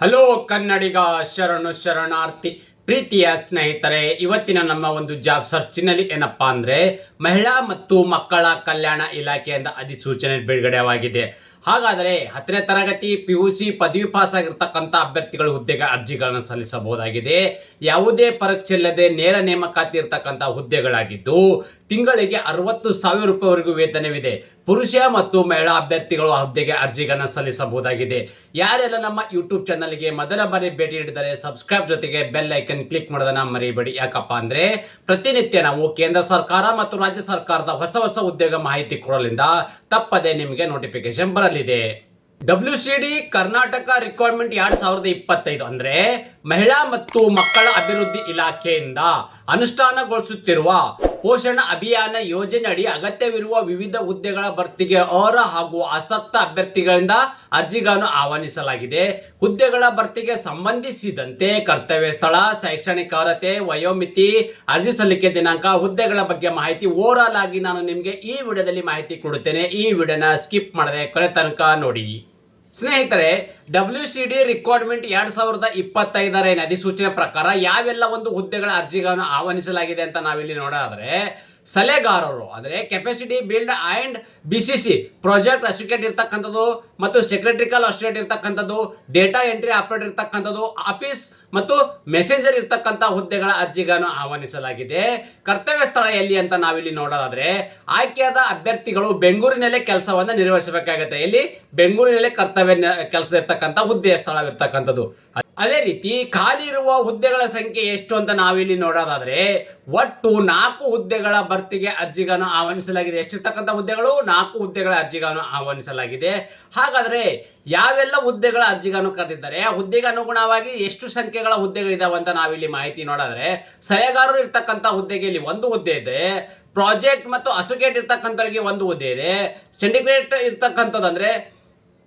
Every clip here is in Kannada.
ಹಲೋ ಕನ್ನಡಿಗ ಶರಣು ಶರಣಾರ್ಥಿ, ಪ್ರೀತಿಯ ಸ್ನೇಹಿತರೆ, ಇವತ್ತಿನ ನಮ್ಮ ಒಂದು ಜಾಬ್ ಸರ್ಚಿನಲ್ಲಿ ಏನಪ್ಪಾ ಅಂದ್ರೆ ಮಹಿಳಾ ಮತ್ತು ಮಕ್ಕಳ ಕಲ್ಯಾಣ ಇಲಾಖೆಯಿಂದ ಅಧಿಸೂಚನೆ ಬಿಡುಗಡೆಯಾಗಿದೆ. ಹಾಗಾದರೆ ಹತ್ತನೇ ತರಗತಿ ಪಿ ಯು ಸಿ ಪದವಿ ಪಾಸ್ ಆಗಿರ್ತಕ್ಕಂಥ ಅಭ್ಯರ್ಥಿಗಳು ಹುದ್ದೆಗೆ ಅರ್ಜಿಗಳನ್ನು ಸಲ್ಲಿಸಬಹುದಾಗಿದೆ. ಯಾವುದೇ ಪರೀಕ್ಷೆ ಇಲ್ಲದೆ ನೇರ ನೇಮಕಾತಿ ಇರತಕ್ಕಂಥ ಹುದ್ದೆಗಳಾಗಿದ್ದು, ತಿಂಗಳಿಗೆ ಅರವತ್ತು ಸಾವಿರ ರೂಪಾಯಿವರೆಗೂ ವೇತನವಿದೆ. ಪುರುಷ ಮತ್ತು ಮಹಿಳಾ ಅಭ್ಯರ್ಥಿಗಳು ಹುದ್ದೆಗೆ ಅರ್ಜಿಗಳನ್ನು ಸಲ್ಲಿಸಬಹುದಾಗಿದೆ. ಯಾರೆಲ್ಲ ನಮ್ಮ ಯೂಟ್ಯೂಬ್ ಚಾನಲ್ಗೆ ಮೊದಲ ಬಾರಿ ಭೇಟಿ ನೀಡಿದರೆ ಸಬ್ಸ್ಕ್ರೈಬ್ ಜೊತೆಗೆ ಬೆಲ್ ಐಕನ್ ಕ್ಲಿಕ್ ಮಾಡೋದನ್ನ ಮರಿಬೇಡಿ. ಯಾಕಪ್ಪ ಅಂದರೆ ಪ್ರತಿನಿತ್ಯ ನಾವು ಕೇಂದ್ರ ಸರ್ಕಾರ ಮತ್ತು ರಾಜ್ಯ ಸರ್ಕಾರದ ಹೊಸ ಹೊಸ ಉದ್ಯೋಗ ಮಾಹಿತಿ ಕೊಡಲಿಂದ ತಪ್ಪದೆ ನಿಮಗೆ ನೋಟಿಫಿಕೇಶನ್ ಬರಲಿದೆ. W C D Karnataka recruitment ಎರಡ್ ಸಾವಿರದ ಇಪ್ಪತ್ತೈದು ಅಂದ್ರೆ ಮಹಿಳಾ ಮತ್ತು ಮಕ್ಕಳ ಅಭಿವೃದ್ಧಿ ಇಲಾಖೆಯಿಂದ ಅನುಷ್ಠಾನಗೊಳಿಸುತ್ತಿರುವ ಪೋಷಣ ಅಭಿಯಾನ ಯೋಜನೆ ಅಡಿ ಅಗತ್ಯವಿರುವ ವಿವಿಧ ಹುದ್ದೆಗಳ ಭರ್ತಿಗೆ ಅರ್ಹ ಹಾಗೂ ಅಸಕ್ತ ಅಭ್ಯರ್ಥಿಗಳಿಂದ ಅರ್ಜಿಗಳನ್ನು ಆಹ್ವಾನಿಸಲಾಗಿದೆ. ಹುದ್ದೆಗಳ ಭರ್ತಿಗೆ ಸಂಬಂಧಿಸಿದಂತೆ ಕರ್ತವ್ಯ ಸ್ಥಳ, ಶೈಕ್ಷಣಿಕ ಅರ್ಹತೆ, ವಯೋಮಿತಿ, ಅರ್ಜಿ ಸಲ್ಲಿಕೆ ದಿನಾಂಕ, ಹುದ್ದೆಗಳ ಬಗ್ಗೆ ಮಾಹಿತಿ ಓವರಾಲ್ ಆಗಿ ನಾನು ನಿಮಗೆ ಈ ವಿಡಿಯೋದಲ್ಲಿ ಮಾಹಿತಿ ಕೊಡುತ್ತೇನೆ. ಈ ವಿಡಿಯೋನ ಸ್ಕಿಪ್ ಮಾಡದೆ ಕೊನೆ ತನಕ ನೋಡಿ. ಸ್ನೇಹಿತರೆ ಡಬ್ಲ್ಯೂ ಸಿ ಡಿ ರಿಕ್ವೈರ್ಮೆಂಟ್ ಎರಡ್ ಸಾವಿರದ ಇಪ್ಪತ್ತೈದರ ಏನು ಅಧಿಸೂಚನೆ ಪ್ರಕಾರ ಯಾವೆಲ್ಲ ಒಂದು ಹುದ್ದೆಗಳ ಅರ್ಜಿಗಳನ್ನು ಆಹ್ವಾನಿಸಲಾಗಿದೆ ಅಂತ ನಾವಿಲ್ಲಿ ನೋಡೋದಾದ್ರೆ ಸಲಹೆಗಾರರು ಅಂದರೆ capacity build and B C C project associate ಇರ್ತಕ್ಕಂಥದ್ದು ಮತ್ತು ಸೆಕ್ರೆಟ್ರಿಕಲ್ ಅಸೋಸಿಯೇಟ್ ಇರ್ತಕ್ಕಂಥದ್ದು ಡೇಟಾ ಎಂಟ್ರಿ ಆಪರೇಟರ್ ಇರ್ತಕ್ಕಂಥದ್ದು ಆಫೀಸ್ ಮತ್ತು ಮೆಸೆಂಜರ್ ಇರ್ತಕ್ಕಂಥ ಹುದ್ದೆಗಳ ಅರ್ಜಿಗಳನ್ನು ಆಹ್ವಾನಿಸಲಾಗಿದೆ. ಕರ್ತವ್ಯ ಸ್ಥಳ ಎಲ್ಲಿ ಅಂತ ನಾವಿಲ್ಲಿ ನೋಡೋದಾದ್ರೆ, ಆಯ್ಕೆಯಾದ ಅಭ್ಯರ್ಥಿಗಳು ಬೆಂಗಳೂರಿನಲ್ಲೇ ಕೆಲಸವನ್ನು ನಿರ್ವಹಿಸಬೇಕಾಗುತ್ತೆ. ಇಲ್ಲಿ ಬೆಂಗಳೂರಿನಲ್ಲೇ ಕರ್ತವ್ಯ ಕೆಲಸ ಇರ್ತಕ್ಕಂಥ ಹುದ್ದೆಯ ಸ್ಥಳವಿರ್ತಕ್ಕಂಥದ್ದು. ಅದೇ ರೀತಿ ಖಾಲಿ ಇರುವ ಹುದ್ದೆಗಳ ಸಂಖ್ಯೆ ಎಷ್ಟು ಅಂತ ನಾವಿಲ್ಲಿ ನೋಡೋದಾದ್ರೆ ಒಟ್ಟು ನಾಲ್ಕು ಹುದ್ದೆಗಳ ಭರ್ತಿಗೆ ಅರ್ಜಿಗಳನ್ನು ಆಹ್ವಾನಿಸಲಾಗಿದೆ. ಎಷ್ಟಿರ್ತಕ್ಕಂಥ ಹುದ್ದೆಗಳು? ನಾಲ್ಕು ಹುದ್ದೆಗಳ ಅರ್ಜಿಗಳನ್ನು ಆಹ್ವಾನಿಸಲಾಗಿದೆ. ಹಾಗಾದ್ರೆ ಯಾವೆಲ್ಲ ಹುದ್ದೆಗಳ ಅರ್ಜಿಗಳನ್ನು ಕರೆದಿದ್ದಾರೆ? ಆ ಹುದ್ದೆಗೆ ಅನುಗುಣವಾಗಿ ಎಷ್ಟು ಸಂಖ್ಯೆಗಳ ಹುದ್ದೆಗಳಿದಾವೆ ಅಂತ ನಾವಿಲ್ಲಿ ಮಾಹಿತಿ ನೋಡಿದ್ರೆ ಸಲಹೆಗಾರರು ಇರ್ತಕ್ಕಂಥ ಹುದ್ದೆಗೆ ಇಲ್ಲಿ ಒಂದು ಹುದ್ದೆ ಇದೆ. ಪ್ರಾಜೆಕ್ಟ್ ಮತ್ತು ಅಸೋಸಿಯೇಟ್ ಇರ್ತಕ್ಕಂಥವ್ರಿಗೆ ಒಂದು ಹುದ್ದೆ ಇದೆ. ಸಿಂಡಿಕೇಟ್ ಇರ್ತಕ್ಕಂಥದ್ದು ಅಂದ್ರೆ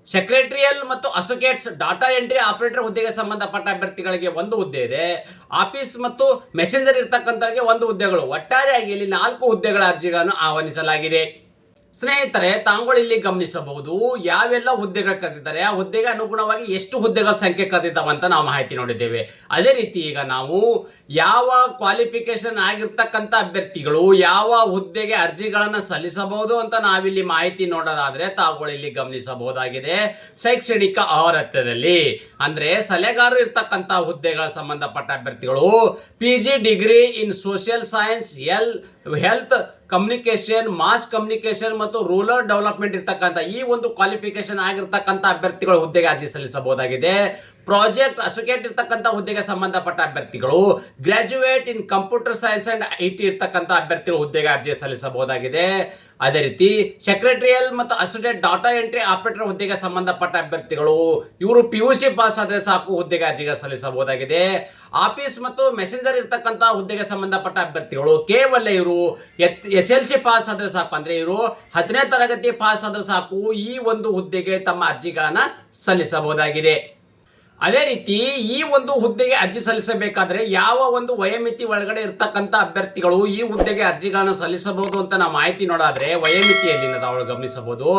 ಸೆಕ್ರೆಟರಿಯಲ್ ಮತ್ತು ಅಸೋಸಿಯೇಟ್ಸ್ ಡಾಟಾ ಎಂಟ್ರಿ ಆಪರೇಟರ್ ಹುದ್ದೆಗೆ ಸಂಬಂಧಪಟ್ಟ ಅಭ್ಯರ್ಥಿಗಳಿಗೆ ಒಂದು ಹುದ್ದೆ ಇದೆ. ಆಫೀಸ್ ಮತ್ತು ಮೆಸೆಂಜರ್ ಇರ್ತಕ್ಕಂಥವ್ರಿಗೆ ಒಂದು ಹುದ್ದೆಗಳು. ಒಟ್ಟಾರೆಯಾಗಿ ಇಲ್ಲಿ ನಾಲ್ಕು ಹುದ್ದೆಗಳ ಅರ್ಜಿಗಳನ್ನು ಆಹ್ವಾನಿಸಲಾಗಿದೆ. ಸ್ನೇಹಿತರೆ, ತಾಂಗಳು ಇಲ್ಲಿ ಗಮನಿಸಬಹುದು, ಯಾವೆಲ್ಲ ಹುದ್ದೆಗಳು ಕರೆದಿದ್ದಾರೆ, ಆ ಹುದ್ದೆಗೆ ಅನುಗುಣವಾಗಿ ಎಷ್ಟು ಹುದ್ದೆಗಳ ಸಂಖ್ಯೆ ಕರೆದಿದ್ದಾವೆ ಅಂತ ನಾವು ಮಾಹಿತಿ ನೋಡಿದ್ದೇವೆ. ಅದೇ ರೀತಿ ಈಗ ನಾವು ಯಾವ ಕ್ವಾಲಿಫಿಕೇಶನ್ ಆಗಿರ್ತಕ್ಕಂಥ ಅಭ್ಯರ್ಥಿಗಳು, ಯಾವ ಹುದ್ದೆಗೆ ಅರ್ಜಿಗಳನ್ನು ಸಲ್ಲಿಸಬಹುದು ಅಂತ ನಾವಿಲ್ಲಿ ಮಾಹಿತಿ ನೋಡೋದಾದ್ರೆ ತಾವುಗಳು ಇಲ್ಲಿ ಗಮನಿಸಬಹುದಾಗಿದೆ. ಶೈಕ್ಷಣಿಕ ಅರ್ಹತೆಯಲ್ಲಿ, ಅಂದ್ರೆ ಸಲಹೆಗಾರರು ಇರ್ತಕ್ಕಂಥ ಹುದ್ದೆಗಳ ಸಂಬಂಧಪಟ್ಟ ಅಭ್ಯರ್ಥಿಗಳು P G degree in social science L health communication mass communication ಮತ್ತು ರೂರಲ್ ಡೆವಲಪ್ಮೆಂಟ್ ಇರ್ತಕ್ಕಂಥ ಈ ಒಂದು ಕ್ವಾಲಿಫಿಕೇಶನ್ ಆಗಿರ್ತಕ್ಕಂಥ ಅಭ್ಯರ್ಥಿಗಳು ಹುದ್ದೆಗೆ ಅರ್ಜಿ ಸಲ್ಲಿಸಬಹುದಾಗಿದೆ. ಪ್ರಾಜೆಕ್ಟ್ ಅಸೋಸಿಯೇಟ್ ಇರ್ತಕ್ಕಂಥ ಹುದ್ದೆಗೆ ಸಂಬಂಧಪಟ್ಟ ಅಭ್ಯರ್ಥಿಗಳು graduate in computer science and I T ಇರ್ತಕ್ಕಂಥ ಅಭ್ಯರ್ಥಿಗಳು ಹುದ್ದೆಗೆ ಅರ್ಜಿ ಸಲ್ಲಿಸಬಹುದಾಗಿದೆ. ಅದೇ ರೀತಿ ಸೆಕ್ರೆಟರಿಯಲ್ ಮತ್ತು ಅಸೋಸಿಯೇಟ್ ಡಾಟಾ ಎಂಟ್ರಿ ಆಪರೇಟರ್ ಹುದ್ದೆಗೆ ಸಂಬಂಧಪಟ್ಟ ಅಭ್ಯರ್ಥಿಗಳು, ಇವರು ಪಿ ಯು ಸಿ ಪಾಸ್ ಆದರೆ ಸಾಕು, ಹುದ್ದೆಗೆ ಅರ್ಜಿಗೆ ಸಲ್ಲಿಸಬಹುದಾಗಿದೆ. ಆಫೀಸ್ ಮತ್ತು ಮೆಸೆಂಜರ್ ಇರ್ತಕ್ಕಂಥ ಹುದ್ದೆಗೆ ಸಂಬಂಧಪಟ್ಟ ಅಭ್ಯರ್ಥಿಗಳು, ಕೇವಲ ಇವರು ಎಸ್ ಎಲ್ ಸಿ ಪಾಸ್ ಆದರೆ ಸಾಕು, ಅಂದ್ರೆ ಇವರು ಹತ್ತನೇ ತರಗತಿ ಪಾಸ್ ಆದ್ರೆ ಸಾಕು, ಈ ಒಂದು ಹುದ್ದೆಗೆ ತಮ್ಮ ಅರ್ಜಿಗಳನ್ನು ಸಲ್ಲಿಸಬಹುದಾಗಿದೆ. ಅದೇ ರೀತಿ ಈ ಒಂದು ಹುದ್ದೆಗೆ ಅರ್ಜಿ ಸಲ್ಲಿಸಬೇಕಾದ್ರೆ ಯಾವ ಒಂದು ವಯೋಮಿತಿ ಒಳಗಡೆ ಇರ್ತಕ್ಕಂಥ ಅಭ್ಯರ್ಥಿಗಳು ಈ ಹುದ್ದೆಗೆ ಅರ್ಜಿಗಳನ್ನು ಸಲ್ಲಿಸಬಹುದು ಅಂತ ನಾವು ಮಾಹಿತಿ ನೋಡಾದ್ರೆ ವಯೋಮಿತಿಯಲ್ಲಿ ನಾವು ಗಮನಿಸಬಹುದು.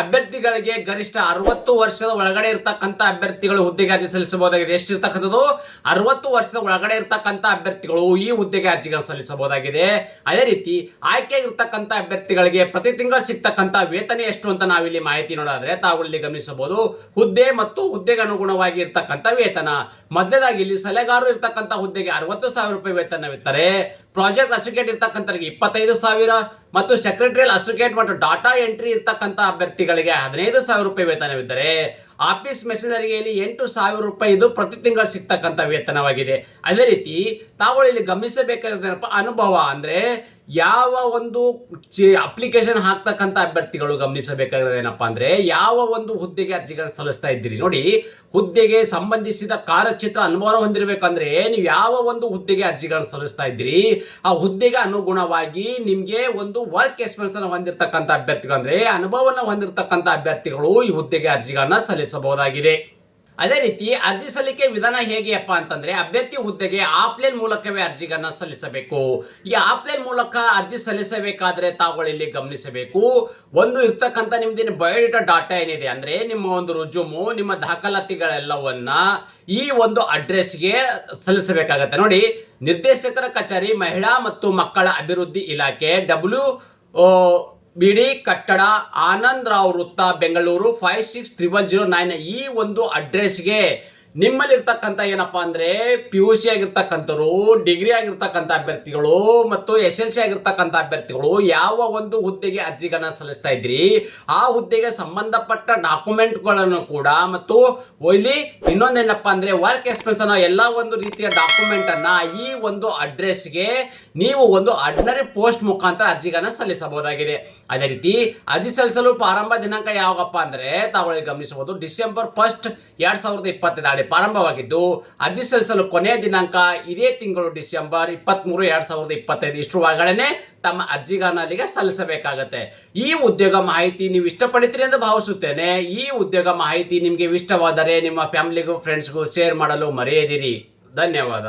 ಅಭ್ಯರ್ಥಿಗಳಿಗೆ ಗರಿಷ್ಠ ಅರವತ್ತು ವರ್ಷದ ಒಳಗಡೆ ಇರ್ತಕ್ಕಂಥ ಅಭ್ಯರ್ಥಿಗಳು ಹುದ್ದೆಗೆ ಅರ್ಜಿ ಸಲ್ಲಿಸಬಹುದಾಗಿದೆ. ಎಷ್ಟಿರ್ತಕ್ಕಂಥದ್ದು? ಅರವತ್ತು ವರ್ಷದ ಒಳಗಡೆ ಇರ್ತಕ್ಕಂಥ ಅಭ್ಯರ್ಥಿಗಳು ಈ ಹುದ್ದೆಗೆ ಅರ್ಜಿಗಳನ್ನು ಸಲ್ಲಿಸಬಹುದಾಗಿದೆ. ಅದೇ ರೀತಿ ಆಯ್ಕೆ ಇರ್ತಕ್ಕಂಥ ಅಭ್ಯರ್ಥಿಗಳಿಗೆ ಪ್ರತಿ ತಿಂಗಳು ಸಿಗ್ತಕ್ಕಂಥ ವೇತನ ಎಷ್ಟು ಅಂತ ನಾವಿಲ್ಲಿ ಮಾಹಿತಿ ನೋಡಾದ್ರೆ ತಾವು ಇಲ್ಲಿ ಗಮನಿಸಬಹುದು. ಹುದ್ದೆ ಮತ್ತು ಹುದ್ದೆಗೆ ಅನುಗುಣವಾಗಿ ವೇತನ ಮೊದಲೇದಾಗಿ ಇಲ್ಲಿ ಸಲಹೆಗಾರರು ಇರ್ತಕ್ಕಂಥ ಹುದ್ದೆಗೆ ಅರವತ್ತು ಸಾವಿರ ರೂಪಾಯಿ ವೇತನವಿತ್ತರೆ. ಪ್ರಾಜೆಕ್ಟ್ ಅಸೋಸಿಯೇಟ್ ಇರ್ತಕ್ಕಂಥವ್ರಿಗೆ ಇಪ್ಪತ್ತೈದು ಸಾವಿರ ಮತ್ತು ಸೆಕ್ರೆಟರಿಯಲ್ ಅಸೋಸಿಯೇಟ್ ಮತ್ತು ಡಾಟಾ ಎಂಟ್ರಿ ಇರ್ತಕ್ಕಂಥ ಅಭ್ಯರ್ಥಿಗಳಿಗೆ ಹದಿನೈದು ಸಾವಿರ ರೂಪಾಯಿ ವೇತನವಿದ್ದರೆ, ಆಫೀಸ್ ಮೆಸೇಜರಿಗೆ ಇಲ್ಲಿ ಎಂಟು ಸಾವಿರ ರೂಪಾಯಿ ಇದು ಪ್ರತಿ ತಿಂಗಳು ಸಿಗ್ತಕ್ಕಂಥ ವೇತನವಾಗಿದೆ. ಅದೇ ರೀತಿ ತಾವು ಇಲ್ಲಿ ಗಮನಿಸಬೇಕಾದ ಅನುಭವ ಅಂದ್ರೆ ಯಾವ ಒಂದು ಅಪ್ಲಿಕೇಶನ್ ಹಾಕ್ತಕ್ಕಂಥ ಅಭ್ಯರ್ಥಿಗಳು ಗಮನಿಸಬೇಕಾಗಿರೋದು ಏನಪ್ಪ ಅಂದ್ರೆ, ಯಾವ ಒಂದು ಹುದ್ದೆಗೆ ಅರ್ಜಿಗಳು ಸಲ್ಲಿಸ್ತಾ ಇದ್ದೀರಿ? ನೋಡಿ, ಹುದ್ದೆಗೆ ಸಂಬಂಧಿಸಿದ ಕಾರ್ಯಚಿತ್ರ ಅನುಭವ ಹೊಂದಿರಬೇಕಂದ್ರೆ ನೀವು ಯಾವ ಒಂದು ಹುದ್ದೆಗೆ ಅರ್ಜಿಗಳನ್ನು ಸಲ್ಲಿಸ್ತಾ ಇದ್ದೀರಿ? ಆ ಹುದ್ದೆಗೆ ಅನುಗುಣವಾಗಿ ನಿಮಗೆ ಒಂದು ವರ್ಕ್ ಎಕ್ಸ್ಪೀರಿಯನ್ಸ್ ಅನ್ನು ಹೊಂದಿರತಕ್ಕಂಥ ಅಭ್ಯರ್ಥಿಗಳು ಅಂದ್ರೆ, ಅನುಭವವನ್ನು ಹೊಂದಿರತಕ್ಕಂಥ ಅಭ್ಯರ್ಥಿಗಳು ಈ ಹುದ್ದೆಗೆ ಅರ್ಜಿಗಳನ್ನ ಸಲ್ಲಿಸಬಹುದಾಗಿದೆ. ಅದೇ ರೀತಿ ಅರ್ಜಿ ಸಲ್ಲಿಕೆ ವಿಧಾನ ಹೇಗೆಯಪ್ಪ ಅಂತಂದ್ರೆ ಅಭ್ಯರ್ಥಿ ಹುದ್ದೆಗೆ ಆಫ್ಲೈನ್ ಮೂಲಕವೇ ಅರ್ಜಿಗಳನ್ನ ಸಲ್ಲಿಸಬೇಕು. ಈ ಆಫ್ಲೈನ್ ಮೂಲಕ ಅರ್ಜಿ ಸಲ್ಲಿಸಬೇಕಾದ್ರೆ ತಾವುಗಳು ಇಲ್ಲಿ ಗಮನಿಸಬೇಕು. ಒಂದು ಇರ್ತಕ್ಕಂಥ ನಿಮ್ದಿನ ಬಯೋಡೇಟಾ ಡಾಟಾ ಏನಿದೆ ಅಂದ್ರೆ ನಿಮ್ಮ ಒಂದು ರುಜುಮು, ನಿಮ್ಮ ದಾಖಲಾತಿಗಳೆಲ್ಲವನ್ನ ಈ ಒಂದು ಅಡ್ರೆಸ್ಗೆ ಸಲ್ಲಿಸಬೇಕಾಗತ್ತೆ. ನೋಡಿ, ನಿರ್ದೇಶಕರ ಕಚೇರಿ, ಮಹಿಳಾ ಮತ್ತು ಮಕ್ಕಳ ಅಭಿವೃದ್ಧಿ ಇಲಾಖೆ ಡಬ್ಲ್ಯೂ ಬಿಡಿ ಕಟ್ಟಡ ಆನಂದ್ ರಾವ್ ವೃತ್ತ Bengaluru five six triple zero nine ಈ ಒಂದು ಅಡ್ರೆಸ್ಗೆ ನಿಮ್ಮಲ್ಲಿರ್ತಕ್ಕಂಥ ಏನಪ್ಪಾ ಅಂದ್ರೆ ಪಿ ಯು ಸಿ ಆಗಿರ್ತಕ್ಕಂಥವ್ರು ಡಿಗ್ರಿ ಆಗಿರ್ತಕ್ಕಂಥ ಅಭ್ಯರ್ಥಿಗಳು ಮತ್ತು ಎಸ್ ಎಲ್ ಸಿ ಆಗಿರ್ತಕ್ಕಂಥ ಅಭ್ಯರ್ಥಿಗಳು ಯಾವ ಒಂದು ಹುದ್ದೆಗೆ ಅರ್ಜಿಗಳನ್ನ ಸಲ್ಲಿಸ್ತಾ ಇದ್ರಿ, ಆ ಹುದ್ದೆಗೆ ಸಂಬಂಧಪಟ್ಟ ಡಾಕ್ಯುಮೆಂಟ್ಗಳನ್ನು ಕೂಡ ಮತ್ತು ಇಲ್ಲಿ ಇನ್ನೊಂದೇನಪ್ಪ ಅಂದ್ರೆ ವರ್ಕ್ ಎಕ್ಸ್ಪೆನ್ಸ್ ಅನ್ನೋ ಎಲ್ಲ ಒಂದು ರೀತಿಯ ಡಾಕ್ಯುಮೆಂಟ್ ಅನ್ನ ಈ ಒಂದು ಅಡ್ರೆಸ್ಗೆ ನೀವು ಒಂದು ಅಡ್ನರಿ ಪೋಸ್ಟ್ ಮುಖಾಂತರ ಅರ್ಜಿಗಳನ್ನ ಸಲ್ಲಿಸಬಹುದಾಗಿದೆ. ಅದೇ ರೀತಿ ಅರ್ಜಿ ಸಲ್ಲಿಸಲು ಪ್ರಾರಂಭ ದಿನಾಂಕ ಯಾವಾಗಪ್ಪ ಅಂದ್ರೆ ತಾವು ಗಮನಿಸಬಹುದು ಡಿಸೆಂಬರ್ ಫಸ್ಟ್ ಎರಡ್ ಸಾವಿರದ ಇಪ್ಪತ್ತೈದು ಪ್ರಾರಂಭವಾಗಿದ್ದು, ಅರ್ಜಿ ಸಲ್ಲಿಸಲು ಕೊನೆಯ ದಿನಾಂಕ ಇದೇ ತಿಂಗಳು ಡಿಸೆಂಬರ್ ಇಪ್ಪತ್ಮೂರು, ಎರಡು ಸಾವಿರದ ಇಪ್ಪತ್ತೈದು. ಇಷ್ಟು ಒಳಗಡೆನೆ ತಮ್ಮ ಅರ್ಜಿಗಳನ್ನ ಅಲ್ಲಿಗೆ ಸಲ್ಲಿಸಬೇಕಾಗತ್ತೆ. ಈ ಉದ್ಯೋಗ ಮಾಹಿತಿ ನೀವು ಇಷ್ಟಪಡ್ತೀರಿ ಎಂದು ಭಾವಿಸುತ್ತೇನೆ. ಈ ಉದ್ಯೋಗ ಮಾಹಿತಿ ನಿಮಗೆ ಇಷ್ಟವಾದರೆ ನಿಮ್ಮ ಫ್ಯಾಮಿಲಿಗೂ ಫ್ರೆಂಡ್ಸ್ಗೂ ಶೇರ್ ಮಾಡಲು ಮರೆಯದಿರಿ. ಧನ್ಯವಾದ.